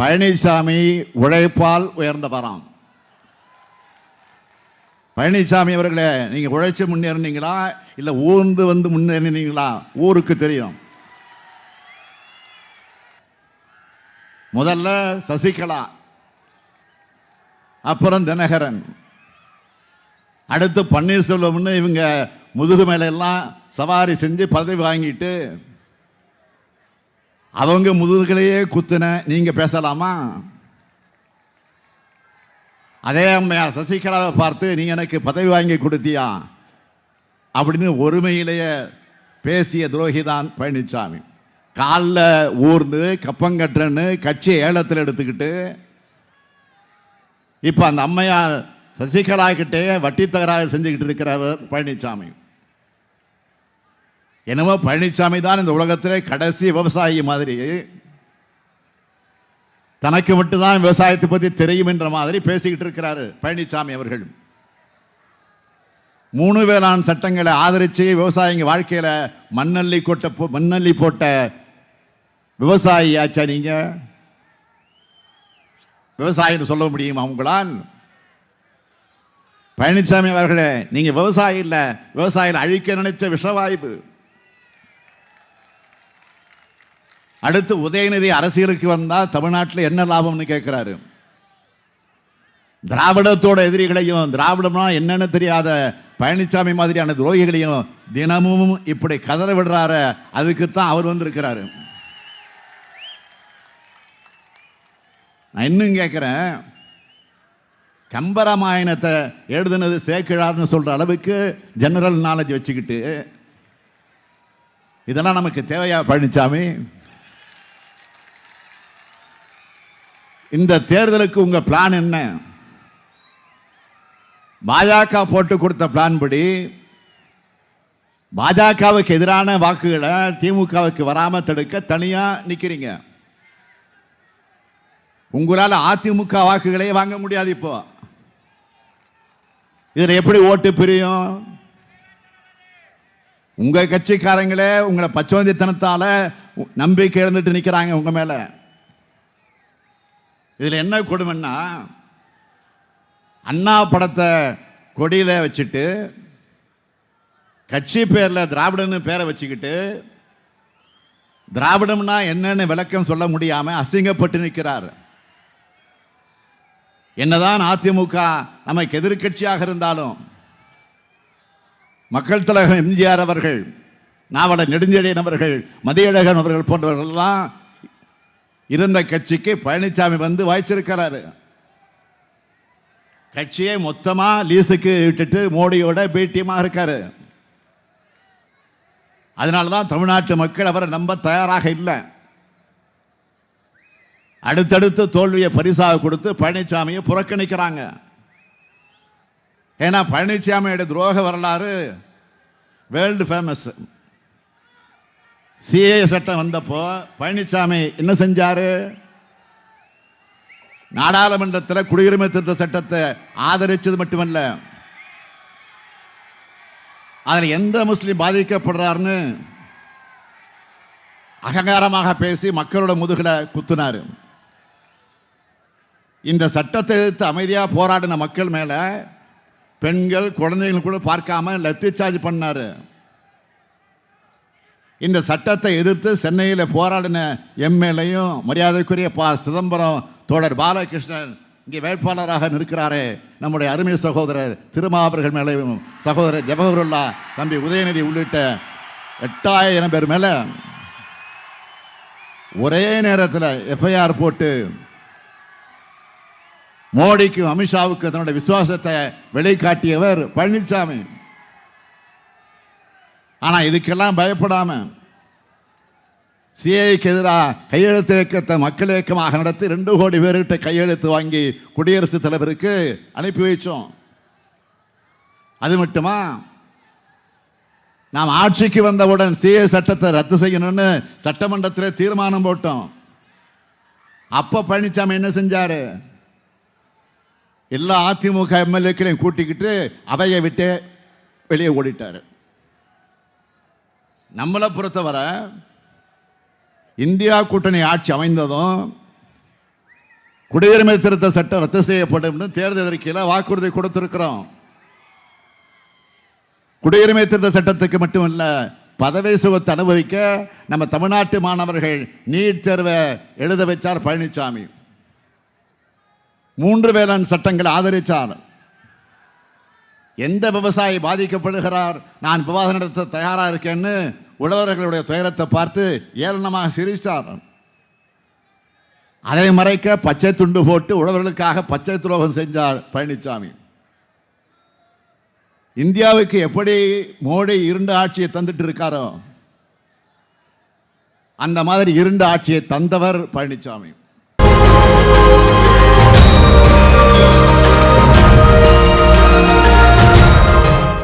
பழனிசாமி உழைப்பால் உயர்ந்தவராம். பழனிசாமி அவர்களே நீங்கள் உழைச்சி முன்னேறினீங்களா? இல்லை ஊர்ந்து வந்து முன்னேறினீங்களா? ஊருக்கு தெரியும். முதல்ல சசிகலா அப்புறம் தினகரன். அடுத்து பன்னீர்செல்வம்னு இவங்க முதுகு மேலெல்லாம் சவாரி செஞ்சு பதவி வாங்கிட்டு அவங்க முதுகுலையே குத்துன நீங்க பேசலாமா? அதே அம்மையா சசிகலாவை பார்த்து நீ எனக்கு பதவி வாங்கி கொடுத்தியா? அப்படின்னு ஒருமையிலேயே பேசிய துரோகிதான் பழனிசாமி காலில் ஊர்ந்து கப்பங்கட்டுறன்னு கட்சி ஏலத்தில் எடுத்துக்கிட்டு இப்போ அந்த அம்மையார் சசிகலா கிட்டே வட்டி தகராறு செஞ்சுக்கிட்டு இருக்கிறவர் பழனிசாமி என்னமோ பழனிசாமி தான் இந்த உலகத்திலே கடைசி விவசாயி மாதிரி. தனக்கு மட்டும்தான் விவசாயத்தை பத்தி தெரியும் என்ற மாதிரி பேசிக்கிட்டு இருக்கிறாரு பழனிசாமி அவர்கள். மூணு வேளாண் சட்டங்களை ஆதரிச்சு விவசாயிங்க வாழ்க்கையில மண்ணள்ளி கொட்ட மண்ணள்ளி போட்ட விவசாயி ஆச்சா நீங்க? விவசாயின்னு சொல்ல முடியுமா உங்களால்? பழனிசாமி அவர்களே நீங்க விவசாயி இல்ல விவசாயிகள் அழிக்க நினைச்ச விஷவாய்ப்பு. அடுத்து உதயநிதி அரசியலுக்கு வந்தா தமிழ்நாட்டில் என்ன லாபம்னு கேட்கிறாரு திராவிடத்தோட எதிரிகளையும் திராவிடம்னா என்னன்னு தெரியாத பழனிசாமி மாதிரியான துரோகிகளையும் தினமும் இப்படி கதற விடுறாரு அதுக்குத்தான் அவர் வந்திருக்கிறாரு. நான் இன்னும் கேட்கிறேன் கம்பராமாயணத்தை எழுதுனது சேக்கிழார்னு சொல்ற அளவுக்கு ஜெனரல் நாலேஜ் வச்சுக்கிட்டு இதெல்லாம் நமக்கு தேவையா பழனிசாமி இந்த தேர்தலுக்கு உங்க பிளான் என்ன? பாஜக போட்டு கொடுத்த பிளான் படி பாஜகவுக்கு எதிரான வாக்குகளை திமுகவுக்கு வராம தடுக்க தனியா நிக்கிறீங்க. உங்களால் அதிமுக வாக்குகளே வாங்க முடியாது இப்போ. இதில் எப்படி ஓட்டு பிரியும்? உங்க கட்சிக்காரங்களே உங்களை பச்சோந்தித்தனத்தால நம்பிக்கை இழந்துட்டு நிற்கிறாங்க உங்க மேல. இதில் என்ன கொடுமைன்னா அண்ணா படத்தை கொடியில் வச்சுட்டு கட்சி பேரில் திராவிடன்னு பேரை வச்சுக்கிட்டு திராவிடம்னா என்னன்னு விளக்கம் சொல்ல முடியாமல் அசிங்கப்பட்டு நிற்கிறார். என்னதான் அதிமுக நமக்கு எதிர்க்கட்சியாக இருந்தாலும் மக்கள் தலைவர் எம்ஜிஆர் அவர்கள் நாவலர் நெடுஞ்செழியன் அவர்கள் மதியழகன் அவர்கள் போன்றவர்கள்லாம் இருந்த கட்சிக்கு பழனிசாமி வந்து வாய்ச்சிருக்கிறாரு. கட்சியை மொத்தமா லீஸுக்கு விட்டுட்டு மோடியோட பேட்டியமா இருக்காரு. அதனாலதான் தமிழ்நாட்டு மக்கள் அவரை நம்ப தயாராக இல்லை. அடுத்தடுத்து தோல்வியை பரிசாக கொடுத்து பழனிசாமியை புறக்கணிக்கிறாங்க. ஏன்னா பழனிசாமியோட துரோக வரலாறு வேர்ல்டு ஃபேமஸ். சிஏ சட்டம் வந்தப்போ பழனிசாமி என்ன செஞ்சாரு? நாடாளுமன்றத்தில் குடியுரிமை திருத்த சட்டத்தை ஆதரிச்சது மட்டுமல்ல. அதில் எந்த முஸ்லீம் பாதிக்கப்படுறாருன்னு அகங்காரமாக பேசி மக்களோட முதுகில் குத்துனாரு. இந்த சட்டத்தை எதிர்த்து அமைதியாக போராடின மக்கள் மேலே பெண்கள் குழந்தைகள் கூட பார்க்காம லத்தி சார்ஜ் பண்ணாரு. இந்த சட்டத்தை எதிர்த்து சென்னையில் போராடின எம்எல்ஏயும் மரியாதைக்குரிய பா. சிதம்பரம் தோழர் பாலகிருஷ்ணன் இங்கே வேட்பாளராக நிற்கிறாரே. நம்முடைய அருமை சகோதரர் திருமாவர்கள் மேலேயும் சகோதரர் ஜவஹருல்லா தம்பி உதயநிதி உள்ளிட்ட எட்டாயிரம் பேர் மேலே ஒரே நேரத்தில் எஃப்ஐஆர் போட்டு மோடிக்கும் அமித்ஷாவுக்கு தன்னுடைய விசுவாசத்தை வெளிக்காட்டியவர் பழனிசாமி ஆனா இதுக்கெல்லாம் பயப்படாம சிஐக்கு எதிராக கையெழுத்து இயக்கத்தை மக்கள் இயக்கமாக நடத்தி ரெண்டு கோடி பேர்கிட்ட கையெழுத்து வாங்கி குடியரசுத் தலைவருக்கு அனுப்பி வைச்சோம். அது மட்டுமா? நாம் ஆட்சிக்கு வந்தவுடன் சிஏ சட்டத்தை ரத்து செய்யணும்னு சட்டமன்றத்தில் தீர்மானம் போட்டோம். அப்ப பழனிசாமி என்ன செஞ்சாரு? எல்லா அதிமுக எம்எல்ஏக்களையும் கூட்டிக்கிட்டு அவையை விட்டு வெளியே ஓடிட்டாரு. நம்மளை பொறுத்தவரை இந்தியா கூட்டணி ஆட்சி அமைந்ததும் குடியுரிமை திருத்த சட்டம் ரத்து செய்யப்படும் தேர்தல் அறிக்கையில் வாக்குறுதி கொடுத்திருக்கிறோம். குடியுரிமை திருத்த சட்டத்துக்கு மட்டுமல்ல பதவி சுகத்தை அனுபவிக்க நம்ம தமிழ்நாட்டு மாணவர்கள் நீட் தேர்வை எழுத வைச்சார் பழனிசாமி மூன்று வேளாண் சட்டங்களை ஆதரித்தார். எந்த விவசாயி பாதிக்கப்படுகிறார்? நான் விவாதம் நடத்த தயாராக இருக்கேன்னு உழவர்களுடைய துயரத்தை பார்த்து ஏளனமாக சிரித்தார். அதை மறைக்க பச்சை துண்டு போட்டு உழவர்களுக்காக பச்சை துரோகம் செஞ்சார் பழனிசாமி இந்தியாவுக்கு எப்படி மோடி இருண்ட ஆட்சியை தந்துட்டு இருக்காரோ அந்த மாதிரி இருண்ட ஆட்சியை தந்தவர் பழனிசாமி